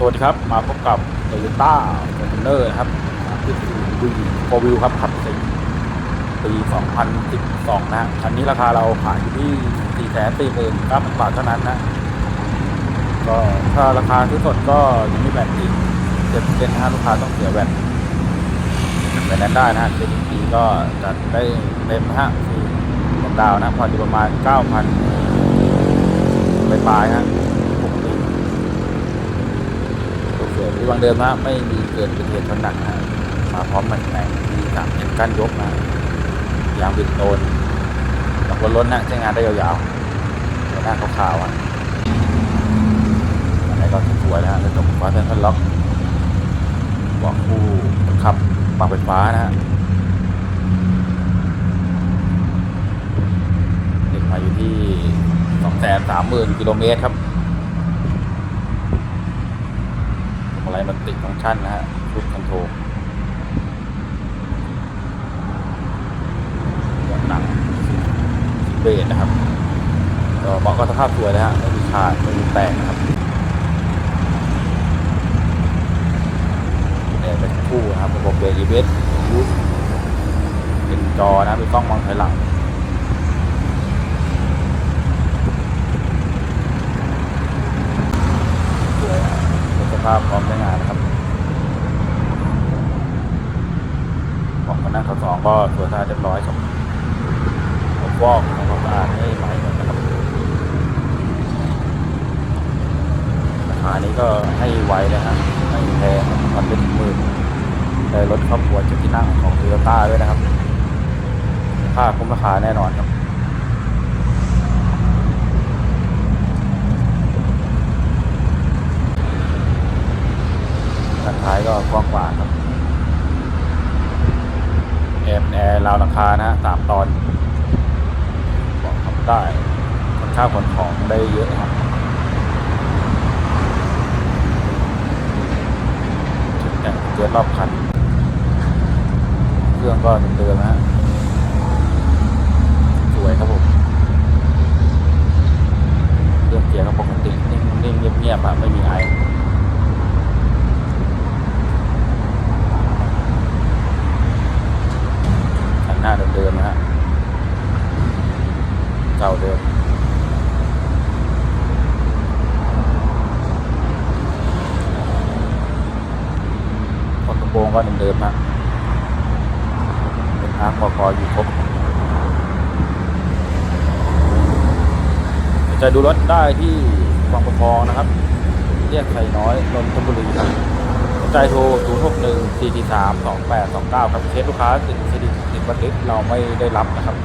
สวัสดีครับ มาพบกับ t o y ยต้าฟอร์จูเนอร์ครับที่วีโฟวิวครับขับสีปี 2012นะฮะคันนี้ราคาเราขายอยู่ที่ 4 4 9 0 0 0 บาทเท่านั้นนะ ก็ถ้าราคาซื้อสดก็ยังไม่แบนอีกเจ็ดเซนนะฮะลูกค้าต้องเสียแบนแบบนั้นได้นะฮะเจ็ดปีก็จะได้เต็มนะฮะคือเงินดาวนะผ่อนอยู่ประมาณ 9,000ไปปลายๆฮะปกติ เกิด ที่วางเดิมนะไม่มีเกิดเป็นเหตุชนหนักนะมาพร้อมม็กแม็กมีสามเอ็นกั้นยกนะยางบิดโดนกับรถล้นนะใช้งานได้ยาวๆหน้าขาวๆอะอะไรก็สวยนะฮะกระจกฟ้าเซนทรัลล็อกบอกผู้ขับปรับไฟฟ้านะฮะเด็กมาอยู่ที่สองแสนสามหมื่นกิโลเมตรครับ อะไร มันติดฟังก์ชันนะฮะชุดคอนโทรลหนังเบสนะครับก็บอกก็สภาพสวยนะฮะไม่มีขาดไม่มีแตกนะครับเนี่ยเป็นคู่นะครับระบบเบรกอีเวสยูสเป็นจอนะเป็นกล้องมองถอยหลัง สวยนะเป็นสภาพพร้อมใช้งานนะครับของคนนั่งเขาสองก็สวยสอาเรียบร้อยครับผมวอกทำความสะอาดให้ใหม่หมดนะครับราคานี้ก็ให้ไวนะฮะไม่แพงมันเป็นหมื่นได้รถครอบครัวจ็ดที่นั่งของโตโยต้าด้วยนะครับ ค่าคุ้มราคาแน่นอนครับ ด้านท้ายก็กว้างกว่าครับ แอร์เป็นแอร์ราวราคานะฮะสามตอนบอกทำได้ค่อนข้าขนของได้เยอะครับจุดแต่งเกินรอบคัน เครื่องก็เดิมๆนะฮะสวยครับผมเครื่องเกียร์ก็ปกตินิ่งๆเงียบๆอะไม่มีไอ คันหน้าเดิมๆนะฮะ เก่าเดิมคนกระโปรงก็เดิมๆนะเป็นอาร์คพอพออยู่ครบจะดูรถได้ที่บางประคองนะครับ เรียกไข่น้อยนนทบุรีครับใจโทร 0 6 1 4 4 3 2 8 2 9 ครับ เคสลูกค้าติดเครดิตติดบัตรลิสต์เราไม่ได้รับนะครับ